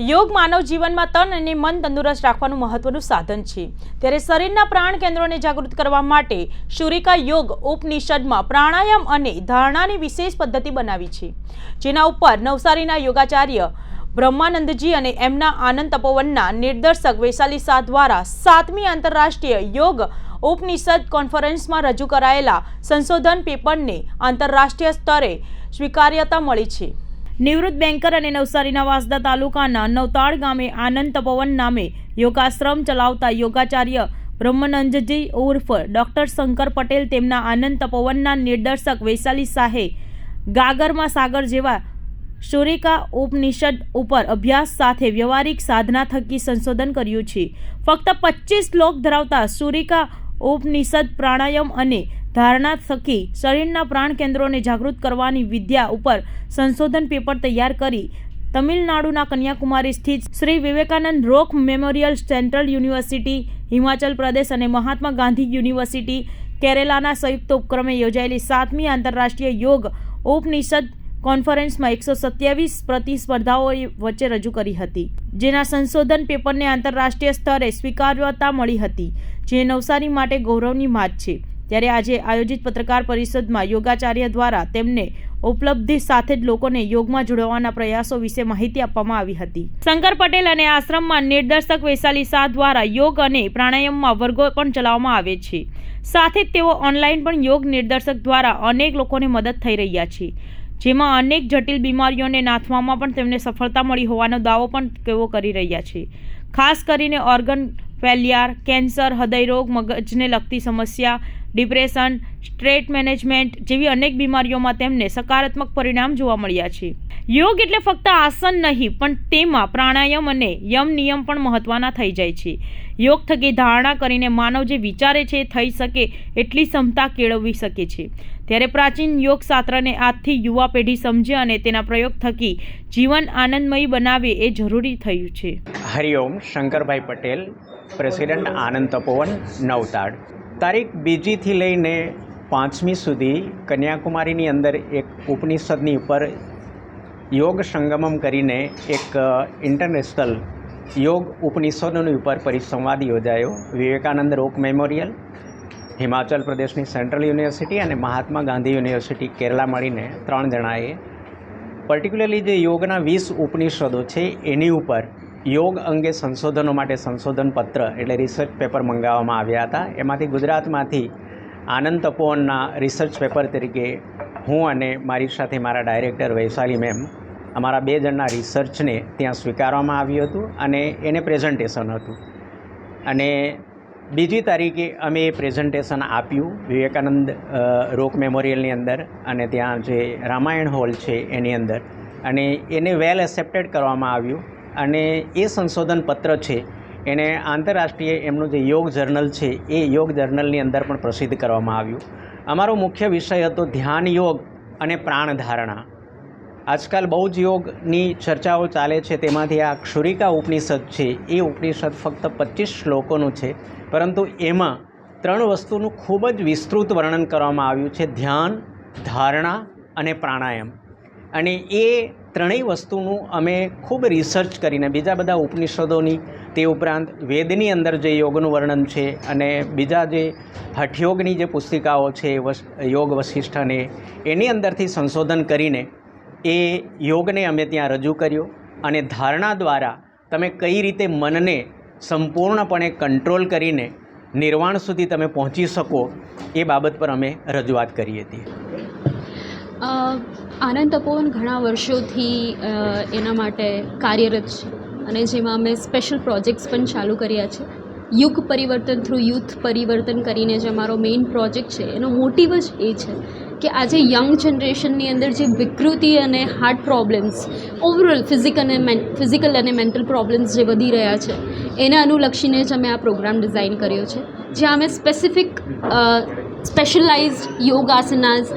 યોગ માનવ જીવનમાં તન અને મન તંદુરસ્ત રાખવાનું મહત્વનું સાધન છે. ત્યારે શરીરના પ્રાણ કેન્દ્રોને જાગૃત કરવા માટે શુરિકા યોગ ઉપનિષદમાં પ્રાણાયામ અને ધારણાની વિશેષ પદ્ધતિ બનાવી છે. જેના ઉપર નવસારીના યોગાચાર્ય બ્રહ્માનંદજી અને એમના આનંદ તપોવનના નિર્દેશક વૈશાલી શાહ દ્વારા સાતમી આંતરરાષ્ટ્રીય યોગ ઉપનિષદ કોન્ફરન્સમાં રજૂ કરાયેલા સંશોધન પેપરને આંતરરાષ્ટ્રીય સ્તરે સ્વીકાર્યતા મળી છે. નિવૃત્ત બેન્કર અને નવસારીના વાસદા તાલુકાના નવતાળ ગામે આનંદ તપોવન નામે યોગાશ્રમ ચલાવતા યોગાચાર્ય બ્રહ્મનંદજી ઉર્ફ ડોક્ટર શંકર પટેલ તેમના આનંદ તપોવનના નિર્દેશક વૈશાલી શાહે ગાગરમાં સાગર જેવા શુરિકા ઉપનિષદ ઉપર અભ્યાસ સાથે વ્યવહારિક સાધના થકી સંશોધન કર્યું છે. ફક્ત પચીસ શ્લોક ધરાવતા શુરિકા ઉપનિષદ પ્રાણાયામ અને ધારણા થકી શરીરના પ્રાણ કેન્દ્રોને જાગૃત કરવાની વિદ્યા ઉપર સંશોધન પેપર તૈયાર કરી તમિલનાડુના કન્યાકુમારી સ્થિત Shri Vivekananda rock memorial central university, Himachal Pradesh અને મહાત્મા ગાંધી યુનિવર્સિટી, કેરેલાના સંયુક્ત ઉપક્રમે યોજાયેલી સાતમી આંતરરાષ્ટ્રીય યોગ ઉપનિષદ કોન્ફરન્સમાં એકસો સત્યાવીસ પ્રતિસ્પર્ધાઓ વચ્ચે રજૂ કરી હતી, જેના સંશોધન પેપરને આંતરરાષ્ટ્રીય સ્તરે સ્વીકાર્યતા મળી હતી, જે નવસારી માટે ગૌરવની વાત છે. ત્યારે આજે આયોજિત પત્રકાર પરિષદમાં યોગાચાર્ય દ્વારા તેમને ઉપલબ્ધિ સાથે જ લોકોને યોગમાં જોડવાના પ્રયાસો વિશે માહિતી આપવામાં આવી હતી. શંકર પટેલ અને આશ્રમમાં નિર્દેશક વૈશાલી શાહ દ્વારા યોગ અને પ્રાણાયામમાં વર્ગો પણ ચલાવવામાં આવે છે. સાથે જ તેઓ ઓનલાઈન પણ યોગ નિર્દેશક દ્વારા અનેક લોકોને મદદ થઈ રહ્યા છે. જેમાં અનેક જટિલ બીમારીઓને નાથવામાં પણ તેમને સફળતા મળી હોવાનો દાવો પણ તેઓ કરી રહ્યા છે. ખાસ કરીને ઓર્ગન ફેલિયર, કેન્સર, હૃદયરોગ, મગજને લગતી સમસ્યા, ડિપ્રેશન, સ્ટ્રેટ મેનેજમેન્ટ જેવી અનેક બીમારીઓમાં તેમને સકારાત્મક પરિણામ જોવા મળ્યા છે. યોગ એટલે ફક્ત આસન નહીં, પણ તેમાં પ્રાણાયામ અને યમ નિયમ પણ મહત્ત્વના થઈ જાય છે. યોગ થકી ધારણા કરીને માનવ જે વિચારે છે થઈ શકે એટલી ક્ષમતા કેળવવી શકે છે. ત્યારે પ્રાચીન યોગ શાસ્ત્રને આજથી યુવા પેઢી સમજે અને તેના પ્રયોગ થકી જીવન આનંદમય બનાવે એ જરૂરી થયું છે. હરિઓમ શંકરભાઈ પટેલ પ્રેસિડેન્ટ આનંદ તપોવન નવતાડ. તારીખ બીજીથી લઈને પાંચમી સુધી કન્યાકુમારીની અંદર એક ઉપનિષદની ઉપર યોગ સંગમમ કરીને એક ઇન્ટરનેશનલ યોગ ઉપનિષદોની ઉપર પરિસંવાદ યોજાયો. વિવેકાનંદ રોક મેમોરિયલ, હિમાચલ પ્રદેશની સેન્ટ્રલ યુનિવર્સિટી અને મહાત્મા ગાંધી યુનિવર્સિટી કેરલા મળીને ત્રણ જણાએ. પર્ટિક્યુલરલી જે યોગના વીસ ઉપનિષદો છે, એની ઉપર યોગ અંગે સંશોધનો માટે સંશોધન પત્ર, એટલે રિસર્ચ પેપર મંગાવવામાં આવ્યા હતા. એમાંથી ગુજરાતમાંથી આનંદ તપોવનના રિસર્ચ પેપર તરીકે હું અને મારી સાથે મારા ડાયરેક્ટર વૈશાલી મેમ અમારા બે જણના રિસર્ચને ત્યાં સ્વીકારવામાં આવ્યું હતું અને એને પ્રેઝન્ટેશન હતું. અને બીજી તારીખે અમે એ પ્રેઝન્ટેશન આપ્યું વિવેકાનંદ રોક મેમોરિયલની અંદર અને ત્યાં જે રામાયણ હોલ છે એની અંદર. અને એને વેલ એક્સેપ્ટેડ કરવામાં આવ્યું. અને એ સંશોધન પત્ર છે, એને આંતરરાષ્ટ્રીય એમનું જે યોગ જર્નલ છે, એ યોગ જર્નલની અંદર પણ પ્રસિદ્ધ કરવામાં આવ્યું. અમારો મુખ્ય વિષય હતો ધ્યાન યોગ અને પ્રાણધારણા આજકાલ બહુ જ યોગની ચર્ચાઓ ચાલે છે, તેમાંથી આ ક્ષુરિકા ઉપનિષદ છે, એ ઉપનિષદ ફક્ત પચીસ શ્લોકોનું છે, પરંતુ એમાં ત્રણ વસ્તુનું ખૂબ જ વિસ્તૃત વર્ણન કરવામાં આવ્યું છે, ધ્યાન, ધારણા અને પ્રાણાયામ. અને એ ત્રણેય વસ્તુનું અમે ખૂબ રિસર્ચ કરીને, બીજા બધા ઉપનિષદોની તે ઉપરાંત વેદની અંદર જે યોગનું વર્ણન છે અને બીજા જે હઠયોગની જે પુસ્તિકાઓ છે યોગ વશિષ્ઠને એની અંદરથી સંશોધન કરીને એ યોગને અમે ત્યાં રજૂ કર્યો અને ધારણા દ્વારા તમે કઈ રીતે મનને સંપૂર્ણપણે કંટ્રોલ કરીને નિર્વાણ સુધી તમે પહોંચી શકો એ બાબત પર અમે રજૂઆત કરી હતી આનંદ તપોવન ઘણા વર્ષોથી એના માટે કાર્યરત છે. અને જેમાં અમે સ્પેશિયલ પ્રોજેક્ટ્સ પણ ચાલુ કર્યા છે. યુગ પરિવર્તન થ્રુ યુથ પરિવર્તન કરીને જે અમારો મેઇન પ્રોજેક્ટ છે, એનો મોટિવ જ એ છે કે આજે યંગ જનરેશનની અંદર જે વિકૃતિ અને હાર્ટ પ્રોબ્લેમ્સ ઓવરઓલ ફિઝિકલ અને ફિઝિકલ અને મેન્ટલ પ્રોબ્લેમ્સ જે વધી રહ્યા છે, એને અનુલક્ષીને જ અમે આ પ્રોગ્રામ ડિઝાઇન કર્યો છે. જ્યાં અમે સ્પેસિફિક સ્પેશિયલાઇઝડ યોગાસનાસ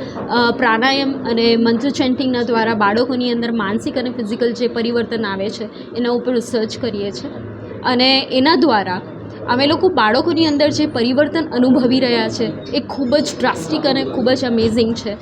પ્રાણાયામ અને મંત્ર ચેન્ટિંગના દ્વારા બાળકોની અંદર માનસિક અને ફિઝિકલ જે પરિવર્તન આવે છે, એના ઉપર રિસર્ચ કરીએ છીએ. અને એના દ્વારા અમે લોકો બાળકોની અંદર જે પરિવર્તન અનુભવી રહ્યા છે, એ ખૂબ જ ડ્રાસ્ટિક અને ખૂબ જ અમેઝિંગ છે.